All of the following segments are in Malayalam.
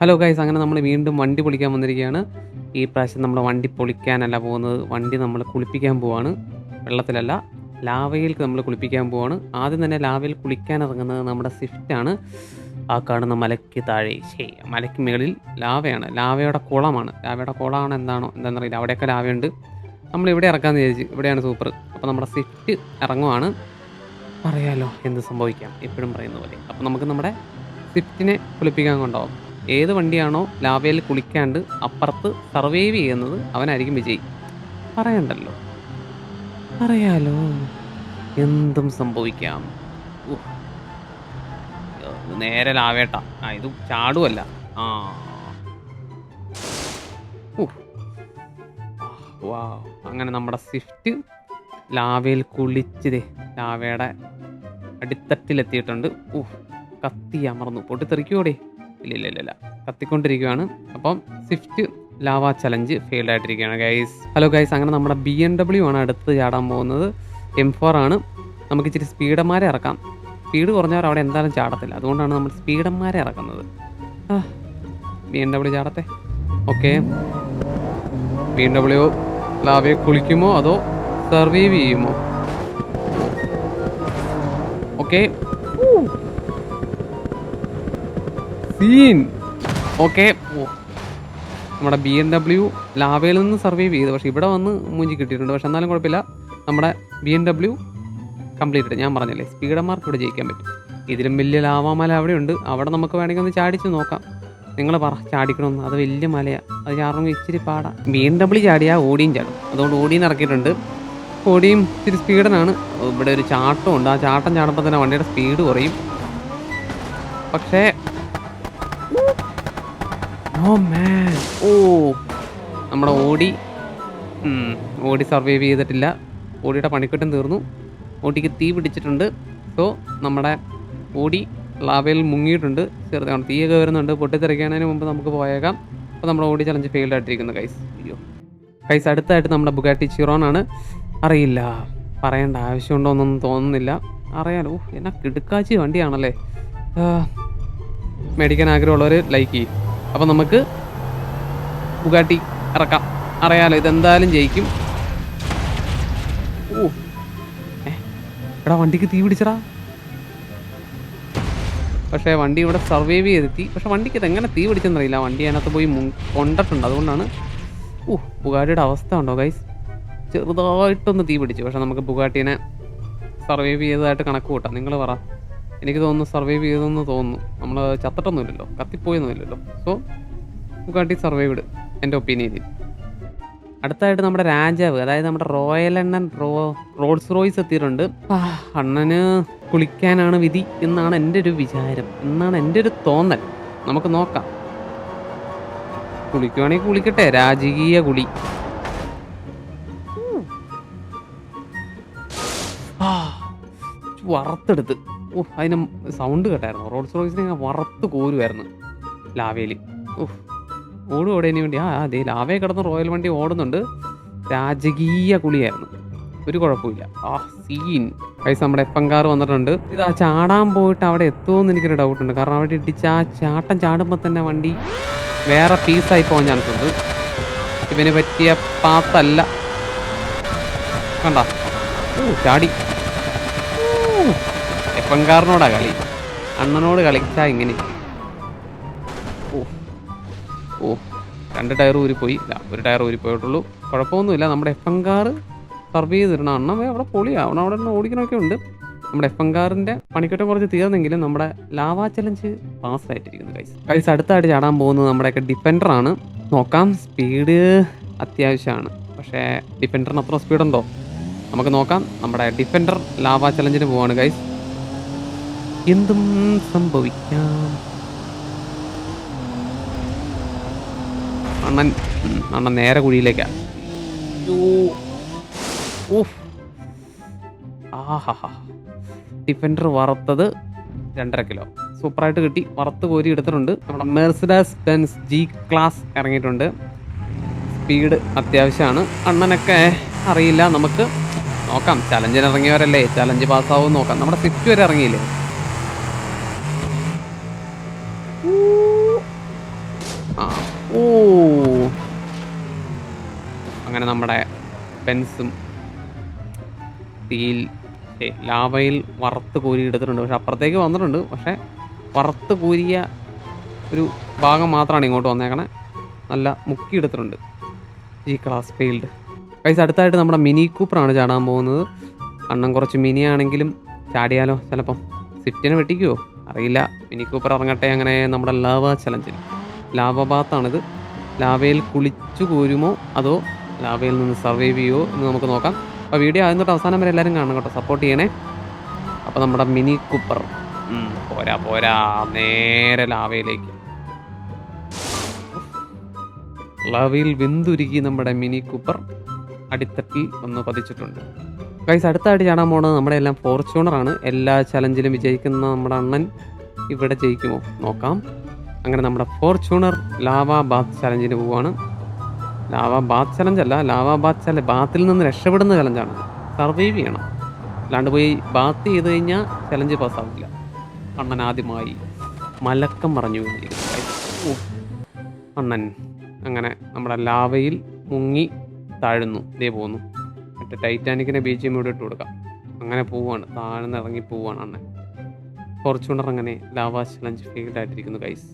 ഹലോ ഗൈസ് അങ്ങനെ നമ്മൾ വീണ്ടും വണ്ടി പൊളിക്കാൻ വന്നിരിക്കുകയാണ്. ഈ പ്രാവശ്യം നമ്മൾ വണ്ടി പൊളിക്കാനല്ല പോകുന്നത്. വണ്ടി നമ്മൾ കുളിപ്പിക്കാൻ പോവാണ്. വെള്ളത്തിലല്ല ലാവയിൽ നമ്മൾ കുളിപ്പിക്കാൻ പോവാണ്. ആദ്യം തന്നെ ലാവയിൽ കുളിക്കാൻ ഇറങ്ങുന്നത് നമ്മുടെ സ്വിഫ്റ്റാണ് ആ കാണുന്ന മലയ്ക്ക് താഴെ ശരി മലയ്ക്ക് മുകളിൽ ലാവയാണ്. ലാവയുടെ കുളമാണ്. ലാവയുടെ കുളമാണ് എന്താണോ എന്താണെന്നറിയില്ല. അവിടെയൊക്കെ ലാവയുണ്ട്. നമ്മൾ ഇവിടെ ഇറക്കാമെന്ന് വിചാരിച്ചു ഇവിടെയാണ് സൂപ്പർ അപ്പോൾ നമ്മുടെ സ്വിഫ്റ്റ് ഇറങ്ങുവാണ്. പറയാലോ എന്ത് സംഭവിക്കാം? എപ്പോഴും പറയുന്ന പോലെ. അപ്പോൾ നമുക്ക് നമ്മുടെ സ്വിഫ്റ്റിനെ കുളിപ്പിക്കാൻ കൊണ്ടുപോകാം. ഏത് വണ്ടിയാണോ ലാവയിൽ കുളിക്കാണ്ട് അപ്പുറത്ത് സർവൈവ് ചെയ്യുന്നത് അവനായിരിക്കും വിജയി. പറയണ്ടല്ലോ. പറയാലോ എന്തും സംഭവിക്കാം. നേരെ ലാവേട്ട. ആ ഇത് ചാടുമല്ല. ആ, വാ. അങ്ങനെ നമ്മുടെ സ്വിഫ്റ്റ് ലാവയിൽ കുളിച്ചതേ ലാവയുടെ അടിത്തട്ടിലെത്തിയിട്ടുണ്ട്. ഊഹ് കത്തി അമർന്നു. പൊട്ടിത്തെറിക്കൂടെ ഇല്ല ഇല്ല ഇല്ല ഇല്ല കത്തിക്കൊണ്ടിരിക്കുകയാണ് അപ്പം സ്വിഫ്റ്റ് ലാവ ചലഞ്ച് ഫെയിൽഡ് ആയിട്ടിരിക്കുകയാണ് ഗൈസ് ഹലോ ഗൈസ് അങ്ങനെ നമ്മുടെ ബി എം ഡബ്ല്യു ആണ് അടുത്ത് ചാടാൻ പോകുന്നത്. എം ഫോർ ആണ്. നമുക്ക് ഇച്ചിരി സ്പീഡന്മാരെ ഇറക്കാം. സ്പീഡ് കുറഞ്ഞവർ അവിടെ എന്തായാലും ചാടത്തില്ല. അതുകൊണ്ടാണ് നമ്മൾ സ്പീഡന്മാരെ ഇറക്കുന്നത്. ബി എം ഡബ്ല്യു ചാടത്തെ ഓക്കെ ബി എം ഡബ്ല്യു ലാവയെ കുളിക്കുമോ അതോ സർവൈവ് ചെയ്യുമോ? Okay scene. ഓക്കെ. നമ്മുടെ ബി എം ഡബ്ല്യു ലാവയിൽ നിന്ന് സർവൈവ് ചെയ്ത്. പക്ഷെ ഇവിടെ വന്ന് മൂഞ്ചി കിട്ടിയിട്ടുണ്ട്. പക്ഷെ എന്നാലും കുഴപ്പമില്ല. നമ്മുടെ ബി എം ഡബ്ല്യു കംപ്ലീറ്റ് ഞാൻ പറഞ്ഞില്ലേ സ്പീഡന്മാർക്ക് ഇവിടെ ജയിക്കാൻ പറ്റും. ഇതിലും വലിയ ലാവാമല അവിടെ ഉണ്ട് അവിടെ നമുക്ക് വേണമെങ്കിൽ ഒന്ന് ചാടിച്ച് നോക്കാം. നിങ്ങൾ പറ ചാടിക്കണമെന്ന്. അത് വലിയ മലയാണ് അത് ചാടണമെങ്കിൽ ഇച്ചിരി പാടാം. ബി എം ഡബ്ല്യു ചാടിയാൽ ഓടിയും ചാടും. അതുകൊണ്ട് ഓടിയും ഇറക്കിയിട്ടുണ്ട് ഓടിയും ഇച്ചിരി സ്പീഡനാണ്. ഇവിടെ ഒരു ചാട്ടം ഉണ്ട്. ആ ചാട്ടം ചാടുമ്പോൾ തന്നെ വണ്ടിയുടെ സ്പീഡ് കുറയും. പക്ഷേ മാൻ ഓ നമ്മുടെ ഓടി ഓടി സർവൈവ് ചെയ്തിട്ടില്ല. ഓടിയുടെ പണിക്കെട്ടും തീർന്നു. ഓടിക്ക് തീ പിടിച്ചിട്ടുണ്ട്. സോ നമ്മുടെ ഓടി ലാവയിൽ മുങ്ങിയിട്ടുണ്ട്. ചെറുതാണ്. തീയൊക്കെ വരുന്നുണ്ട്. പൊട്ടിത്തെറിക്കുന്നതിന് മുമ്പ് നമുക്ക് പോയേക്കാം. അപ്പോൾ നമ്മുടെ ഓടി ചലഞ്ച് ഫെയിൽഡ് ആയിട്ടിരിക്കുന്നു കൈസ് അയ്യോ. കൈസ് അടുത്തായിട്ട് നമ്മുടെ ബുഗാട്ടി ചിറോൺ ആണ്. അറിയില്ല. പറയേണ്ട ആവശ്യമുണ്ടോ എന്നൊന്നും തോന്നുന്നില്ല. അറിയാലോ. എന്നാ കിടുക്കാച്ചി വണ്ടിയാണല്ലേ. മേടിക്കാൻ ആഗ്രഹമുള്ളവർ ലൈക്ക് ചെയ്യും. അപ്പം നമുക്ക് ബുഗാട്ടി ഇറക്കാം. അറിയാലോ ഇതെന്തായാലും ജയിക്കും. ഓ. എടാ വണ്ടിക്ക് തീ പിടിച്ചടാ. പക്ഷേ വണ്ടി ഇവിടെ സർവൈവ് ചെയ്തെത്തി. പക്ഷെ വണ്ടിക്ക് ഇതെങ്ങനെ തീ പിടിച്ചെന്നറിയില്ല വണ്ടി അതിനകത്ത് പോയി കൊണ്ടിട്ടുണ്ട്. അതുകൊണ്ടാണ് ഓ ബുഗാട്ടിയുടെ അവസ്ഥ ഉണ്ടോ ഗൈസ് ചെറുതായിട്ടൊന്ന് തീ പിടിച്ചു. പക്ഷെ നമുക്ക് ബുഗാട്ടീനെ സർവൈവ് ചെയ്തതായിട്ട് കണക്ക് കൂട്ടാം. നിങ്ങൾ പറ. എനിക്ക് തോന്നുന്നു സർവൈവ് ചെയ്തെന്ന് തോന്നുന്നു. നമ്മൾ ചത്തിട്ടൊന്നുമില്ലല്ലോ. കത്തിപ്പോയൊന്നുമില്ലല്ലോ. സോ ബുഗാട്ടി സർവൈവ്ഡ് എന്റെ ഒപ്പീനിയനിൽ അടുത്തായിട്ട് നമ്മുടെ രാജാവ് അതായത് നമ്മുടെ റോയൽ എണ്ണൻ റോ റോഡ്സ് റോയ്സ് എത്തിയിട്ടുണ്ട്. അണ്ണന് കുളിക്കാനാണ് വിധി എന്നാണ് എന്റെ ഒരു വിചാരം. എന്നാണ് എന്റെ ഒരു തോന്നൽ. നമുക്ക് നോക്കാം. കുളിക്കുവാണെങ്കിൽ കുളിക്കട്ടെ. രാജകീയ കുളി. വറുത്തെടുത്ത്. ഓ അതിന് സൗണ്ട് കേട്ടായിരുന്നു. റോൾസ് റോയ്സിനെ ഞാൻ വറുത്ത് കോരുമായിരുന്നു ലാവയിൽ ഓഹ് ഓടും ഓടേന് വേണ്ടി. ആ അതെ ലാവയെ കിടന്ന് റോയൽ വണ്ടി ഓടുന്നുണ്ട്. രാജകീയ കുളിയായിരുന്നു. ഒരു കുഴപ്പമില്ല. ആ സീൻ പൈസ നമ്മുടെ എപ്പങ്കാർ വന്നിട്ടുണ്ട്. ഇത്. ആ ചാടാൻ പോയിട്ട് അവിടെ എത്തുമെന്ന് എനിക്കൊരു ഡൗട്ട് ഉണ്ട്. കാരണം അവിടെ ഇടിച്ച് ആ ചാട്ടം ചാടുമ്പോൾ തന്നെ വണ്ടി വേറെ പീസായി പോകാൻ ചാൻസ് ഉണ്ട്. ഇവന് പറ്റിയ പാത്തല്ല കണ്ട? ഓ ചാടി. എപ്പങ്കാരനോടാ കളി. അണ്ണനോട് കളിച്ചാ ഇങ്ങനെ. ഓ ഓ രണ്ട് ടയർ ഊരിപ്പോയി. ഇല്ല ഒരു ടയർ ഊരിപ്പോയിട്ടുള്ളൂ. കുഴപ്പമൊന്നുമില്ല. നമ്മുടെ എഫ് എം കാർ സർവ് ചെയ്തിരണം അണ്ണൻ അവിടെ പൊളിയാണ് അവൻ അവിടെ നിന്ന് ഓടിക്കണമൊക്കെ ഉണ്ട്. നമ്മുടെ എഫ് എം കാറിന്റെ പണിക്കറ്റം കുറച്ച് തീർന്നെങ്കിലും നമ്മുടെ ലാവാ ചലഞ്ച് പാസ് ആയിട്ടിരിക്കുന്നു കൈസ് കൈസ് അടുത്തായിട്ട് ചാടാൻ പോകുന്നത് നമ്മുടെയൊക്കെ ഡിഫൻഡറാണ് നോക്കാം. സ്പീഡ് അത്യാവശ്യമാണ്. പക്ഷേ ഡിഫൻഡറിന് അത്ര സ്പീഡുണ്ടോ നമുക്ക് നോക്കാം. നമ്മുടെ ഡിഫൻഡർ ലാവാ ചലഞ്ചിന് പോവാണ് ഗൈസ് എന്തും സംഭവിക്കാം. അണ്ണൻ അണ്ണൻ നേരെ കുഴിയിലേക്കാ. ഡിഫൻഡർ വറുത്തത് രണ്ടര കിലോ. സൂപ്പറായിട്ട് കിട്ടി. വറുത്ത് കോരി എടുത്തിട്ടുണ്ട്. നമ്മുടെ മെർസിഡാസ് ബെൻസ് ജി ക്ലാസ് ഇറങ്ങിയിട്ടുണ്ട്. സ്പീഡ് അത്യാവശ്യമാണ്. അണ്ണനൊക്കെ അറിയില്ല. നമുക്ക് നോക്കാം. ചലഞ്ചിന് ഇറങ്ങിയവരല്ലേ? ചലഞ്ച് പാസ്സാവും നോക്കാം. നമ്മുടെ സ്വിഫ്റ്റ് വരെ ഇറങ്ങിയില്ലേ? ഓ. അങ്ങനെ നമ്മുടെ പെൻസും തീയിൽ ലാവയിൽ വറുത്ത് കോരി എടുത്തിട്ടുണ്ട്. പക്ഷെ അപ്പുറത്തേക്ക് വന്നിട്ടുണ്ട്. പക്ഷെ വറുത്ത് കോരിയ ഒരു ഭാഗം മാത്രമാണ് ഇങ്ങോട്ട് വന്നേക്കണേ. നല്ല മുക്കി എടുത്തിട്ടുണ്ട്. ഈ ക്ലാസ് ഫീൽഡ്. പൈസ അടുത്തായിട്ട് നമ്മുടെ മിനി കൂപ്പറാണ് ചാടാൻ പോകുന്നത്. അണ്ണം കുറച്ച് മിനി ആണെങ്കിലും ചാടിയാലോ? ചിലപ്പം സിറ്റിനെ വെട്ടിക്കുവോ? അറിയില്ല. മിനി കൂപ്പർ ഇറങ്ങട്ടെ അങ്ങനെ നമ്മുടെ ലാവ ചലഞ്ചിൽ ലാവ ബാത്താണിത് ലാവയിൽ കുളിച്ചു കോരുമോ അതോ ലാവയിൽ നിന്ന് സർവൈവ് ചെയ്യുമോ എന്ന് നമുക്ക് നോക്കാം. അപ്പോൾ വീഡിയോ ആദ്യം തൊട്ട് അവസാനം വരെ എല്ലാവരും കാണണം കേട്ടോ. സപ്പോർട്ട് ചെയ്യണേ. അപ്പോൾ നമ്മുടെ മിനി കുപ്പർ. പോരാ പോരാ. നേരെ ലാവയിലേക്ക്. ലാവയിൽ വെന്തുരുകി നമ്മുടെ മിനി കുപ്പർ അടിത്തട്ടിൽ ഒന്ന് പതിച്ചിട്ടുണ്ട്. ഗൈസ് അടുത്തായിട്ട് ചാടാൻ പോണത് നമ്മുടെ എല്ലാം ഫോർച്യൂണറാണ് എല്ലാ ചലഞ്ചിലും വിജയിക്കുന്ന നമ്മുടെ അണ്ണൻ ഇവിടെ ജയിക്കുമോ? നോക്കാം. അങ്ങനെ നമ്മുടെ ഫോർച്യൂണർ ലാവ ബാത്ത് ചലഞ്ചിന് പോവുകയാണ് ലാവ ബാത്ത് ചലഞ്ച് അല്ല ലാവ ബാത്ത് ചല ബാത്തിൽ നിന്ന് രക്ഷപ്പെടുന്ന ചലഞ്ചാണ് സർവൈവ് ചെയ്യണം. അല്ലാണ്ട് പോയി ബാത്ത് ചെയ്ത് കഴിഞ്ഞാൽ ചലഞ്ച് പാസ്സാവില്ല അണ്ണൻ ആദ്യമായി മലക്കം പറഞ്ഞു. അണ്ണൻ അങ്ങനെ നമ്മുടെ ലാവയിൽ മുങ്ങി താഴുന്നു. ഇതേ പോകുന്നു മറ്റേ ടൈറ്റാനിക്കിനെ ബീച്ച് ഇവിടെ ഇട്ട് കൊടുക്കാം. അങ്ങനെ പോവുകയാണ് താഴ്ന്ന് ഇറങ്ങി പോവാണ് അണ്ണൻ ഫോർച്യൂണർ അങ്ങനെ ലാവ ചലഞ്ച് ഫീൽഡ് ആയിട്ടിരിക്കുന്നു ഗൈസ്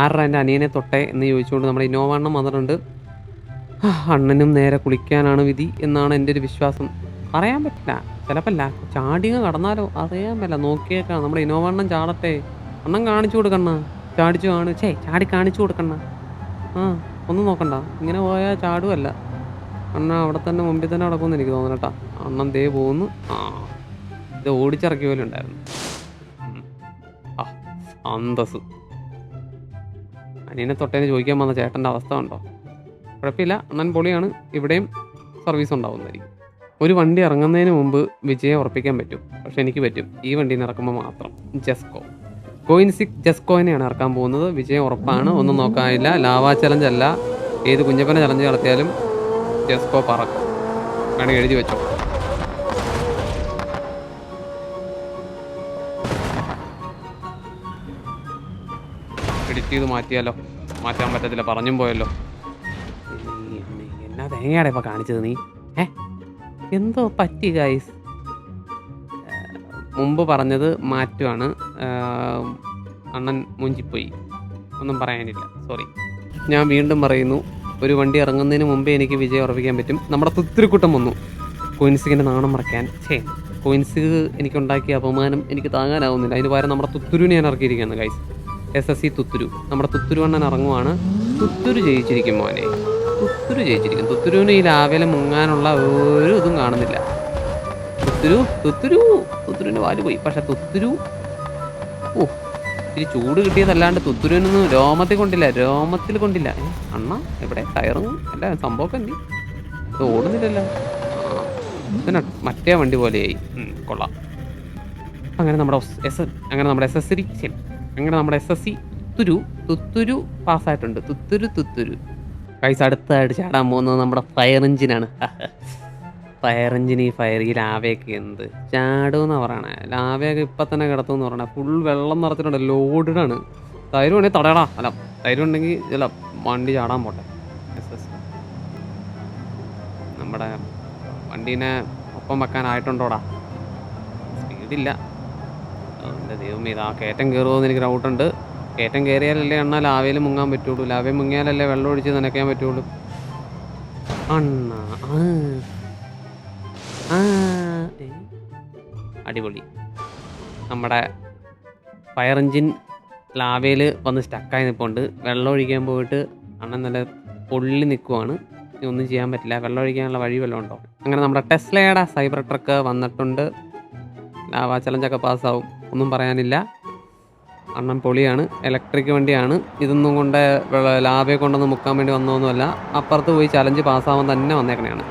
ആരുടെ എന്റെ അനിയനെ തൊട്ടേ എന്ന് ചോദിച്ചുകൊണ്ട് നമ്മുടെ ഇന്നോവ അണ്ണൻ വന്നിട്ടുണ്ട്. അണ്ണനും നേരെ കുളിക്കാനാണ് വിധി എന്നാണ് എന്റെ ഒരു വിശ്വാസം. അറിയാൻ പറ്റില്ല. ചിലപ്പോൾ ലാ ചാടിക കടന്നാലോ? അറിയാൻ പറ്റില്ല. നോക്കിയേക്കാം. നമ്മുടെ ഇന്നോവ അണ്ണൻ ചാടട്ടെ. അണ്ണൻ കാണിച്ചു കൊടുക്കണ ചാടിച്ചു കാണു. ചേ ചാടി കാണിച്ചു കൊടുക്കണ ആ ഒന്നും നോക്കണ്ട. ഇങ്ങനെ പോയാൽ ചാടുമല്ല അണ്ണ അവിടെ തന്നെ മുമ്പിൽ തന്നെ നടക്കുമെന്ന് എനിക്ക് തോന്നുന്നു കേട്ടാ. അണ്ണൻ ദേ പോകുന്നു ആ ഇത് ഓടിച്ചിറക്കിയ പോലെ ഉണ്ടായിരുന്നു. ആ അനിയനെ തൊട്ടേന്ന് ചോദിക്കാൻ വന്ന ചേട്ടന്റെ അവസ്ഥ ഉണ്ടോ കുഴപ്പമില്ല. അണ്ണൻ പൊളിയാണ്. ഇവിടെയും സർവീസ് ഉണ്ടാവുന്നതായിരിക്കും. ഒരു വണ്ടി ഇറങ്ങുന്നതിന് മുമ്പ് വിജയം ഉറപ്പിക്കാൻ പറ്റും. പക്ഷെ എനിക്ക് പറ്റും. ഈ വണ്ടിയിൽ നിന്ന് ഇറക്കുമ്പോൾ മാത്രം. ജസ്കോ കോയിൻസിക് ജസ്കോയിനെയാണ് ഇറക്കാൻ പോകുന്നത്. വിജയം ഉറപ്പാണ്. ഒന്നും നോക്കാനില്ല. ലാവാ ചലഞ്ച് അല്ല. ഏത് കുഞ്ഞപ്പനെ ചലഞ്ച് നടത്തിയാലും ജെസ്കോ പറക്കും. വേണമെങ്കിൽ എഴുതി വെച്ചോ. എഡിറ്റ് ചെയ്ത് മാറ്റിയാലോ? മാറ്റാൻ പറ്റത്തില്ല പറഞ്ഞും പോയല്ലോ. എന്നാ തേങ്ങയാടെ ഇപ്പൊ കാണിച്ചത് നീ? ഏ? എന്തോ പറ്റി ഗൈസ് മുമ്പ് പറഞ്ഞത് മാറ്റുവാണ്. അണ്ണൻ മുഞ്ചിപ്പോയി. ഒന്നും പറയാനില്ല. സോറി ഞാൻ വീണ്ടും പറയുന്നു ഒരു വണ്ടി ഇറങ്ങുന്നതിന് മുമ്പേ എനിക്ക് വിജയം ഉറപ്പിക്കാൻ പറ്റും. നമ്മുടെ തുത്തിരിക്കൂട്ടം വന്നു. കോയിൻസിങ്ങിന്റെ നാണം മറക്കാൻ. ഛേ കോയിൻസിഗ് എനിക്കുണ്ടാക്കിയ അപമാനം എനിക്ക് താങ്ങാനാവുന്നില്ല. അതിന് പകരം നമ്മുടെ തുത്തുരുവിനെ ഞാൻ ഇറക്കിയിരിക്കുകയാണ് guys S S C Thuthuru. നമ്മുടെ തുത്തുരു അണ്ണൻ ഇറങ്ങുവാണ്. തുത്തുരു ജയിച്ചിരിക്കും മോനെ. തുത്തുരു ജയിച്ചിരിക്കും. തുത്തുരുവിന് ഈ രാവിലെ മുങ്ങാനുള്ള ഒരു ഇതും കാണുന്നില്ല. തുത്തുരു തുത്തുരു തുത്തുരുവിന്റെ വാൽ പോയി. പക്ഷെ തുത്തുരു ഓ ഇത്തിരി ചൂട് കിട്ടിയതല്ലാണ്ട് തുത്തുരുവിനൊന്നും രോമത്തിൽ കൊണ്ടില്ല രോമത്തിൽ കൊണ്ടില്ല. അണ്ണ എവിടെ? ടയറും അല്ല സംഭവമൊക്കെ കണ്ടി ഇത് ഓടുന്നില്ലല്ലോ. ആ, മറ്റേ വണ്ടി പോലെയായി. കൊള്ളാം. അങ്ങനെ നമ്മുടെ എസ് അങ്ങനെ നമ്മുടെ എസ് എസ് അങ്ങനെ നമ്മുടെ എസ് എസ് സി തുരു തുത്തുരു പാസ്സായിട്ടുണ്ട്. തുത്തുരു തുത്തുരു. കൈസ് അടുത്തായിട്ട് ചാടാൻ പോകുന്നത് നമ്മുടെ ഫയർ എഞ്ചിനാണ് ഫയർ എഞ്ചിൻ ഈ ഫയർ ഈ ലാവയൊക്കെ എന്ത്? ചാടുമെന്ന് പറയണേ. ലാവയൊക്കെ ഇപ്പം തന്നെ കിടത്തുമെന്ന് പറയണേ. ഫുൾ വെള്ളം നിറച്ചിട്ടുണ്ട്. ലോഡഡ് ആണ്. തൈര് ഉണ്ടെങ്കിൽ തടയടാ. അല്ല തൈര് ഉണ്ടെങ്കിൽ ചില വണ്ടി ചാടാൻ പോട്ടെ. നമ്മുടെ വണ്ടീനെ ഒപ്പം വെക്കാനായിട്ടുണ്ടോടാ? സ്പീഡില്ല അതുകൊണ്ട് ദൈവമേ ഇതാ കയറ്റം കയറുമോയെന്ന് എനിക്ക് ഡൗട്ടുണ്ട് കയറ്റം കയറിയാലല്ലേ അണ്ണാ ലാവയിൽ മുങ്ങാൻ പറ്റുള്ളൂ. ലാവയിൽ മുങ്ങിയാലല്ലേ വെള്ളം ഒഴിച്ച് നനയ്ക്കാൻ പറ്റുള്ളൂ. അണ്ണ അടിപൊളി. നമ്മുടെ ഫയർ എഞ്ചിൻ ലാവയിൽ വന്ന് സ്റ്റക്കായി നിൽപ്പുണ്ട് വെള്ളം ഒഴിക്കാൻ പോയിട്ട് അണ്ണൻ നല്ല പൊള്ളി നിൽക്കുവാണ് ഒന്നും ചെയ്യാൻ പറ്റില്ല. വെള്ളം ഒഴിക്കാനുള്ള വഴി വല്ലതും ഉണ്ടോ? അങ്ങനെ നമ്മുടെ ടെസ്ലയുടെ സൈബർ ട്രക്ക് വന്നിട്ടുണ്ട്. ലാവ ചലഞ്ചൊക്കെ പാസ്സാവും ഒന്നും പറയാനില്ല. അണ്ണൻ പൊളിയാണ്. ഇലക്ട്രിക് വണ്ടിയാണ്. ഇതൊന്നും കൊണ്ട് വെള്ള- കൊണ്ടൊന്നും മുക്കാൻ വേണ്ടി വന്നതൊന്നുമല്ല. അപ്പുറത്ത് പോയി ചലഞ്ച് പാസ്സാവാൻ തന്നെ വന്നേക്കണയാണ്.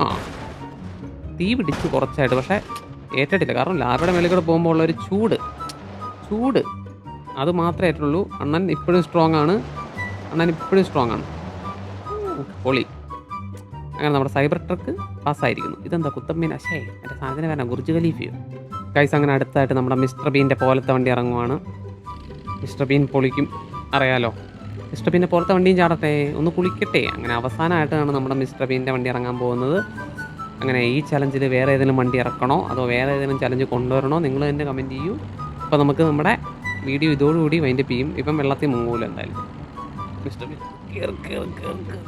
ആ. തീ പിടിച്ച് കുറച്ചായിട്ട് പക്ഷേ ഏറ്റിട്ടില്ല കാരണം ലാബയുടെ മേലെ കൂടെ പോകുമ്പോൾ ഉള്ള ഒരു ചൂട്. ചൂട്. അത് മാത്രമേ ഏറ്റുള്ളൂ. അണ്ണൻ ഇപ്പോഴും സ്ട്രോങ് ആണ്. അണ്ണൻ ഇപ്പോഴും സ്ട്രോങ് ആണ്. പൊളി. അങ്ങനെ നമ്മുടെ സൈബർ ട്രക്ക് പാസ്സായിരിക്കുന്നു. ഇതെന്താ കുത്തമ്മീൻ അശേ എന്റെ സാധനം വരാം ഗുർജ് ഖലീഫിയോ കൈസ് അങ്ങനെ അടുത്തായിട്ട് നമ്മുടെ മിസ്റ്റർ ബീന്റെ പോലത്തെ വണ്ടി ഇറങ്ങുവാണ്. മിസ്റ്റർ ബീൻ പൊളിക്കും. അറിയാലോ? മിസ്റ്റർ ബീന്റെ പോലത്തെ വണ്ടിയും ചാടട്ടെ ഒന്ന് കുളിക്കട്ടെ. അങ്ങനെ അവസാനമായിട്ടാണ് നമ്മുടെ മിസ്റ്റർ ബീന്റെ വണ്ടി ഇറങ്ങാൻ പോകുന്നത്. അങ്ങനെ ഈ ചലഞ്ചിൽ വേറെ ഏതെങ്കിലും വണ്ടി ഇറക്കണോ? അതോ വേറെ ഏതെങ്കിലും ചലഞ്ച് കൊണ്ടുവരണോ? നിങ്ങൾ തന്നെ കമന്റ് ചെയ്യൂ. അപ്പോൾ നമുക്ക് നമ്മുടെ വീഡിയോ ഇതോടുകൂടി വൈൻഡപ്പ് ചെയ്യും. ഇപ്പം വെള്ളത്തിൽ മുങ്ങൂല എന്തായാലും. മിസ്റ്റർ ബീൻ കയറി കയറി കയറി.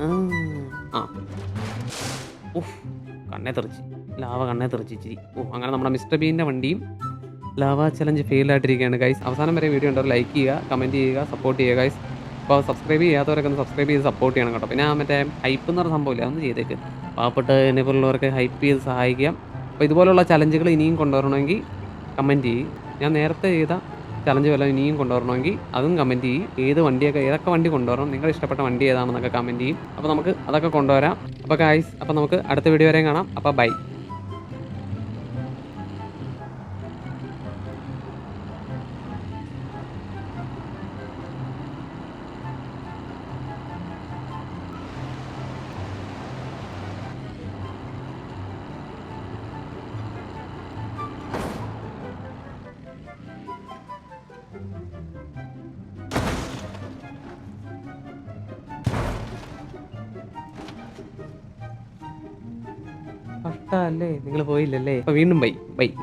ആ. ആ. ഉഫ് കണ്ണേ തെറിച്ച്. ലാവ കണ്ണേ തെറിച്ചിരി ഓ അങ്ങനെ നമ്മുടെ മിസ്റ്റർ ബീന്റെ വണ്ടിയും ലാവ ചലഞ്ച് ഫെയിൽ ആയിട്ടിരിക്കുകയാണ്. ഗൈസ് അവസാനം വരെ വീഡിയോ ഉണ്ടോ ലൈക്ക് ചെയ്യുക കമന്റ് ചെയ്യുക സപ്പോർട്ട് ചെയ്യുക ഗൈസ് അപ്പോൾ സബ്സ്ക്രൈബ് ചെയ്യാത്തവരൊക്കെ ഒന്ന് സബ്സ്ക്രൈബ് ചെയ്ത് സപ്പോർട്ട് ചെയ്യണം കേട്ടോ. പിന്നെ മറ്റേ ഹൈപ്പ് എന്ന് പറഞ്ഞ സംഭവമില്ല അതൊന്ന് ചെയ്തേക്ക്. പാവപ്പെട്ട എന്നെപ്പോലുള്ളവർക്ക് ഹൈപ്പ് ചെയ്ത് സഹായിക്കാം. അപ്പോൾ ഇതുപോലുള്ള ചലഞ്ചുകൾ ഇനിയും കൊണ്ടുവരണമെങ്കിൽ കമന്റ് ചെയ്യും. ഞാൻ നേരത്തെ ചെയ്ത ചലഞ്ച് വല്ലതും ഇനിയും കൊണ്ടുവരണമെങ്കിൽ അതും കമന്റ് ചെയ്യും. ഏത് വണ്ടിയൊക്കെ ഏതൊക്കെ വണ്ടി കൊണ്ടുവരണം നിങ്ങൾ ഇഷ്ടപ്പെട്ട വണ്ടി ഏതാണെന്നൊക്കെ കമന്റ് ചെയ്യും. അപ്പോൾ നമുക്ക് അതൊക്കെ കൊണ്ടുവരാം. അപ്പോൾ കായ്സ് അപ്പോൾ നമുക്ക് അടുത്ത വീഡിയോ വരെയും കാണാം. അപ്പോൾ ബൈ കഷ്ടല്ലേ നിങ്ങൾ പോയില്ലല്ലേ? അപ്പോൾ വീണ്ടും ബൈ ബൈ.